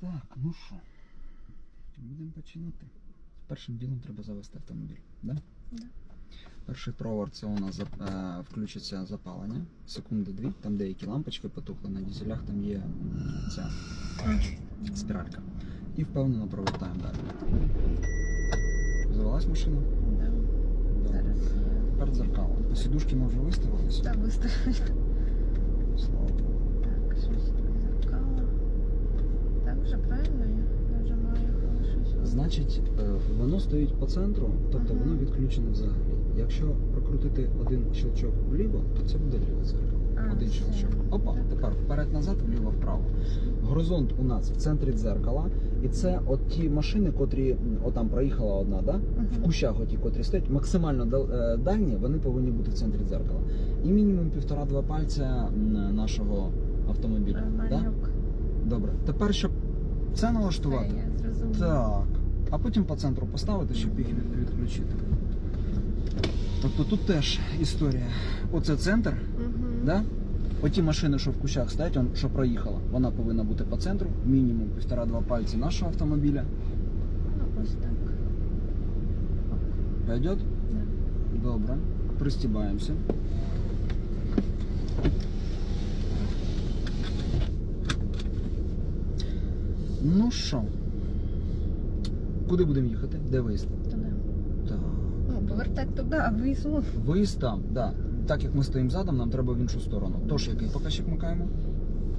Так, ну що, будемо починати. Першим ділом треба завести автомобіль. Да? Да. Перший провар це у нас е, включиться запалення. Секунди дві, там деякі лампочки потухли, на дізелях там є ця спіралька. І впевнено провертаємо далі. Завелась машина? Да. Зараз я Тепер дзеркало. Сідушки ми вже виставилися. так виставлю. Слава Богу. Так, щось тут зеркало. Так, вже правильно я нажимаю щось. Значить, е, воно стоїть по центру, тобто воно відключене взагалі. Якщо прокрутити один щелчок вліво, то це буде ліве дзеркало. Один щелчок. Опа, тепер вперед-назад, вліво-вправо. Горизонт у нас в центрі дзеркала, і це от ті машини, котрі отам проїхала одна, да? в кущах, оті, котрі стоять, максимально е, дальні, вони повинні бути в центрі дзеркала. І мінімум півтора-два пальця нашого автомобіля. Да? Добре. Тепер, щоб це налаштувати. Так. А потім по центру поставити, щоб їх від- відключити. Тобто тут теж історія. Оце центр, Мгм. да? Оті машини, що в кущах стоять, он, що проїхала, вона повинна бути по центру, мінімум півтора-два пальці нашого автомобіля. Ну, ось так. Пойдет? Да. Добре. Пристібаємося. Ну що? Куди будемо їхати? Де виїзд? Туди. Так. Ну, повертай туди, а вийшло. Виїзд там, да. Так як ми стоїмо задом, нам треба в іншу сторону. Тож, який показчик вмикаємо?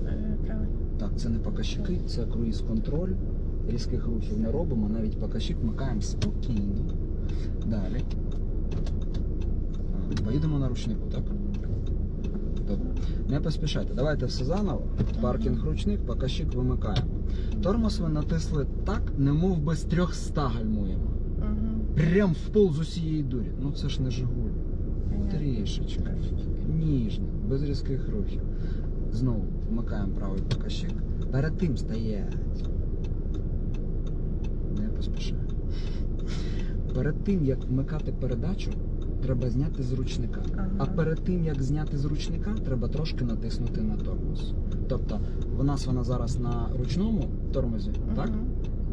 Е, Правильно. Так, це не показчики, це круїз-контроль. Різких рухів не робимо, навіть показчик вмикаємо спокійно. Далі. Поїдемо на ручнику, так? Добре. Не поспішайте. Давайте все заново. Паркінг ручник, показчик вимикаємо. Тормоз ви натисли так, немов би з 300 гальмуємо. Прям в пол з усієї дурі. Ну це ж не Жигуль. Трішечки. Ніжно, без різких рухів. Знову вмикаємо правий показчик. Перед тим стоять. Не поспішаємо. Перед тим, як вмикати передачу, треба зняти з ручника. Ага. А перед тим, як зняти з ручника, треба трошки натиснути на тормоз. Тобто, в нас вона зараз на ручному тормозі, так?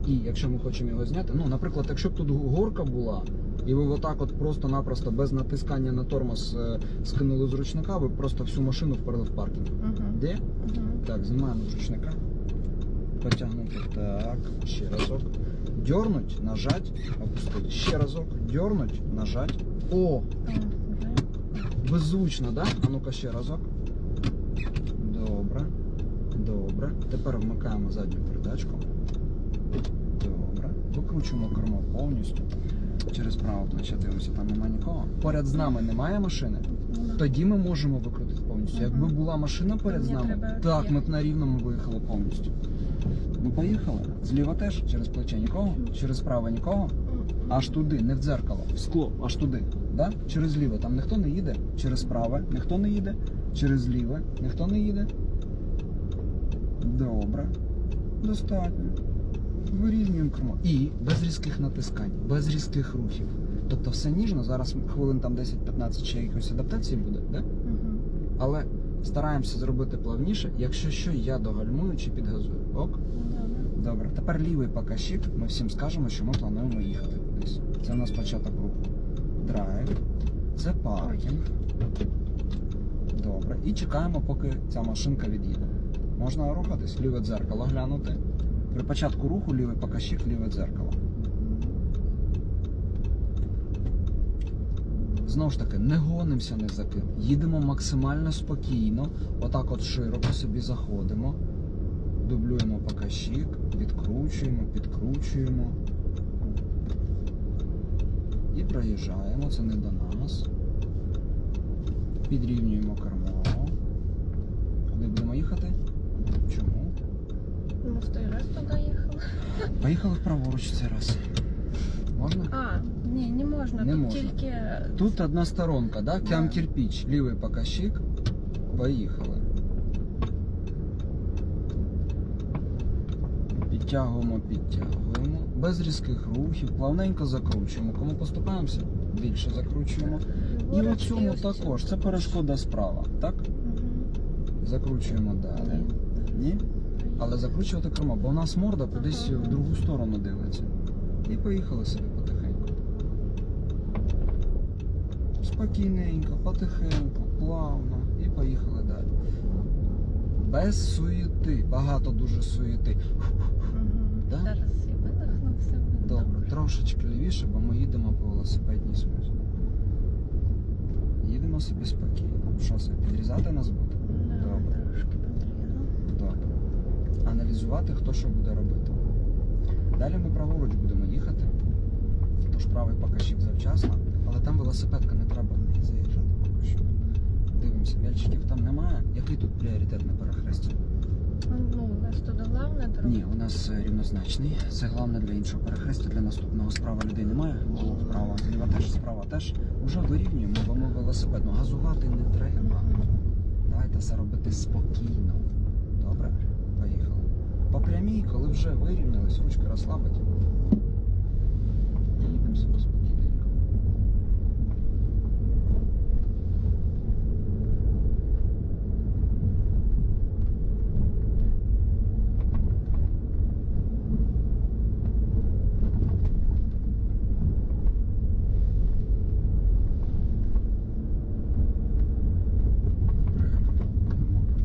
І якщо ми хочемо його зняти, ну, наприклад, якщо б тут горка була, і ви отак от просто-напросто без натискання на тормоз е, скинули з ручника, ви просто всю машину вперли в паркінг. Мгм. Де? Мгм. Так, знімаємо з ручника. Потягнути. Так, ще разок. Дьорнуть, нажать, опустити. Ще разок. Дьорнуть, нажать. О! Беззвучно, да? А ну-ка ще разок. Добре. Добре. Тепер вмикаємо задню передачку. Добре. Викручуємо кермо повністю. Через право плече дивимося, там немає нікого. Поряд з нами немає машини. Тоді ми можемо викрутити повністю. Якби була машина поряд з нами, так, ми б на рівному виїхали повністю. Ну поїхали. Зліва теж через плече нікого, через право нікого. Аж туди, не в дзеркало, в скло, аж туди. Да? Через ліве там ніхто не їде, через праве ніхто не їде, через ліве ніхто не їде. Добре. Достатньо. Вирівнюємо кермо. І без різких натискань, без різких рухів. Тобто все ніжно, зараз хвилин там 10-15 ще якоїсь адаптації буде, да? Мгм. але стараємося зробити плавніше. Якщо що, я догальмую чи підгазую. Ок? Добре. Добре, тепер лівий покащик. Ми всім скажемо, що ми плануємо їхати кудись. Це у нас початок руху. Драйв. Це паркінг. Добре. І чекаємо, поки ця машинка від'їде. Можна рухатись, ліве дзеркало глянути. При початку руху лівий покащик, ліве дзеркало. Знову ж таки, не гонимося ні за ким. Їдемо максимально спокійно. Отак от широко собі заходимо. Дублюємо покащик, відкручуємо, підкручуємо. І проїжджаємо, це не до нас. Підрівнюємо кермо. Куди будемо їхати? Чому? Ну, в той раз туди їхала. Поїхали праворуч цей раз. Можна? А, ні, не можна. Не Тут можна. тільки Тут одна сторонка, да? Кям Да. кирпич, лівий покащик. Поїхали. Підтягуємо, підтягуємо. Без різких рухів, плавненько закручуємо. Кому поступаємося, більше закручуємо. І в цьому також. Це перешкода справа, так? Закручуємо далі. Ні. Але закручувати кермо, бо у нас морда кудись Ага. в другу сторону дивиться. І поїхали собі потихеньку. Спокійненько, потихеньку, плавно і поїхали далі. Без суєти, багато дуже суєти. Да? Зараз я видихну, все буде Добре, трошечки лівіше, бо ми їдемо по велосипедній смузі. Їдемо собі спокійно. Що це, підрізати нас буде? Добре. Трошки подрізну. Добре. Аналізувати, хто що буде робити. Далі ми праворуч будемо Тож правий покажчик завчасно, але там велосипедка, не треба в неї заїжджати поки що. Дивимося, вельчиків там немає. Який тут пріоритет на перехресті? Ну, у нас тут головна дорога. Ні, у нас рівнозначний. Це головне для іншого перехрестя, для наступного справа людей немає. Було вправо, зліва теж, справа теж. Уже вирівнюємо, бо ми велосипедно. Газувати не треба. Давайте це робити спокійно. Добре? Поїхали. По прямій, коли вже вирівнялись, ручки розслабить. Собі спокійненько.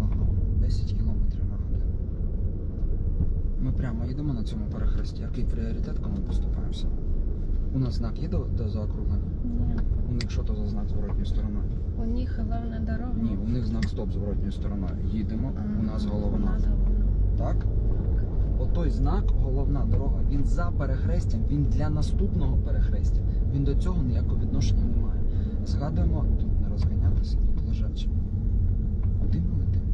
Ага, 10 кілометрів на годину. Ми прямо їдемо на цьому перехресті. Який пріоритет, кому поступаємося? У нас знак є до, до? Ні. У них що то за знак зворотньою стороною? У них головна дорога. Ні, у них знак стоп зворотньою стороною. Їдемо, у нас Ага, У головна. нас головна. Так? Отой знак, головна дорога, він за перехрестям, він для наступного перехрестя. Він до цього ніякого відношення не має. Згадуємо, тут не розганятися, тут лежачі. Куди ми летимо?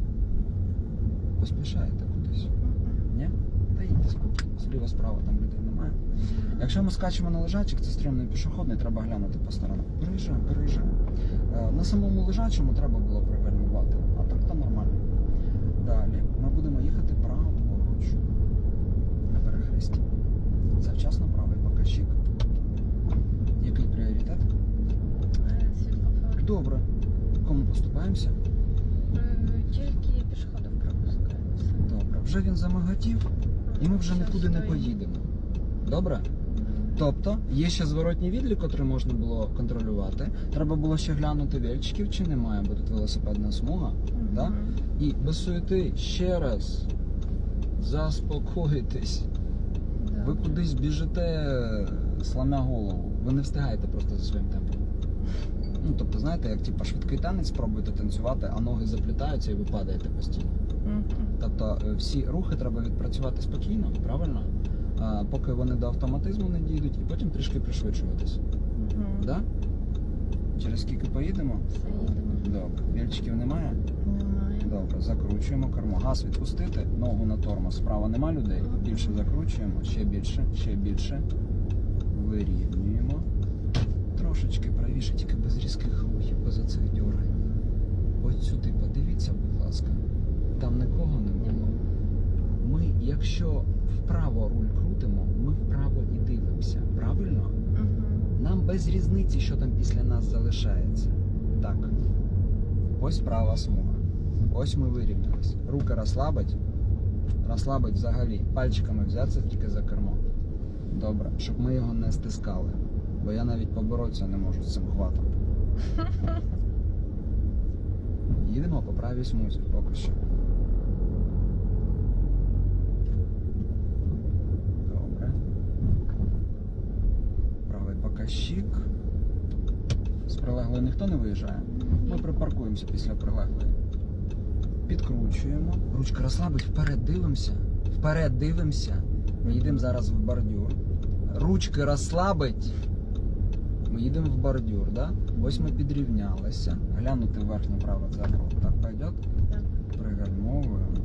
Поспішаєте кудись? Ні? Та їдьте спокійно. Зліва справа там людей немає. Якщо ми скачемо на лежачих, це стрімний пішохідний, треба глянути по сторонам. Переїжджаємо, переїжджаємо. Е, На самому лежачому треба було пригальмувати, а так то нормально. Далі ми будемо їхати праворуч на перехресті. Завчасно правий покажчик. Який пріоритет? Добре. Кому поступаємося? Е, Тільки пішоходів пропускаємося. Добре. Вже він замиготів, і ми вже нікуди не поїдемо. Добре? Тобто є ще зворотній відлік, який можна було контролювати. Треба було ще глянути вельчиків, чи немає, бо тут велосипедна смуга. Мгм. Да? І без суєти ще раз заспокоїтесь. Да. Ви кудись біжите, сламя голову. Ви не встигаєте просто за своїм темпом. Ну, тобто, знаєте, як типа швидкий танець спробуєте танцювати, а ноги заплітаються і ви падаєте постійно. Мгм. Тобто е, всі рухи треба відпрацювати спокійно, правильно? А, поки вони до автоматизму не дійдуть, і потім трішки пришвидшуватись. Мгм. Да? Через скільки поїдемо? Добре. Вільчиків немає? Немає. Добре, закручуємо кермо. Газ відпустити, ногу на тормоз. Справа нема людей. Більше закручуємо, ще більше, ще більше. Вирівнюємо. Трошечки правіше, тільки без різких рухів, без оцих дьоргань. Ось сюди подивіться, будь ласка. Там не якщо вправо руль крутимо, ми вправо і дивимося. Правильно? Мгм. Нам без різниці, що там після нас залишається. Так. Ось права смуга. Ось ми вирівнялись. Руки розслабить. Розслабить взагалі. Пальчиками взятися тільки за кермо. Добре, щоб ми його не стискали. Бо я навіть поборотися не можу з цим хватом. Їдемо по правій смузі поки що. Добре. Показчик. З прилеглої ніхто не виїжджає. Ми припаркуємося після прилеглої. Підкручуємо. Ручка розслабить, вперед дивимося. Вперед дивимося. Ми їдемо зараз в бордюр. Ручки розслабить. Ми їдемо в бордюр, да? Ось ми підрівнялися. Глянути в верхнє праве дзеркало. Так пойдет? Так. Пригальмовуємо.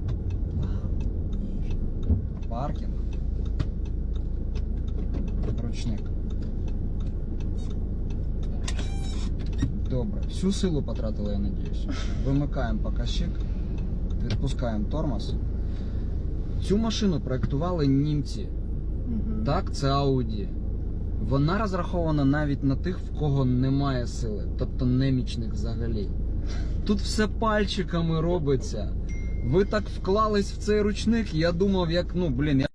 Паркінг. Ручник. Добре. Всю силу потратили, я надіюсь. Вимикаємо показчик, відпускаємо тормоз. Цю машину проектували німці. Мгм. Так, це Audi. Вона розрахована навіть на тих, в кого немає сили, тобто немічних взагалі. Тут все пальчиками робиться. Ви так вклались в цей ручник, я думав, як, ну, блін, я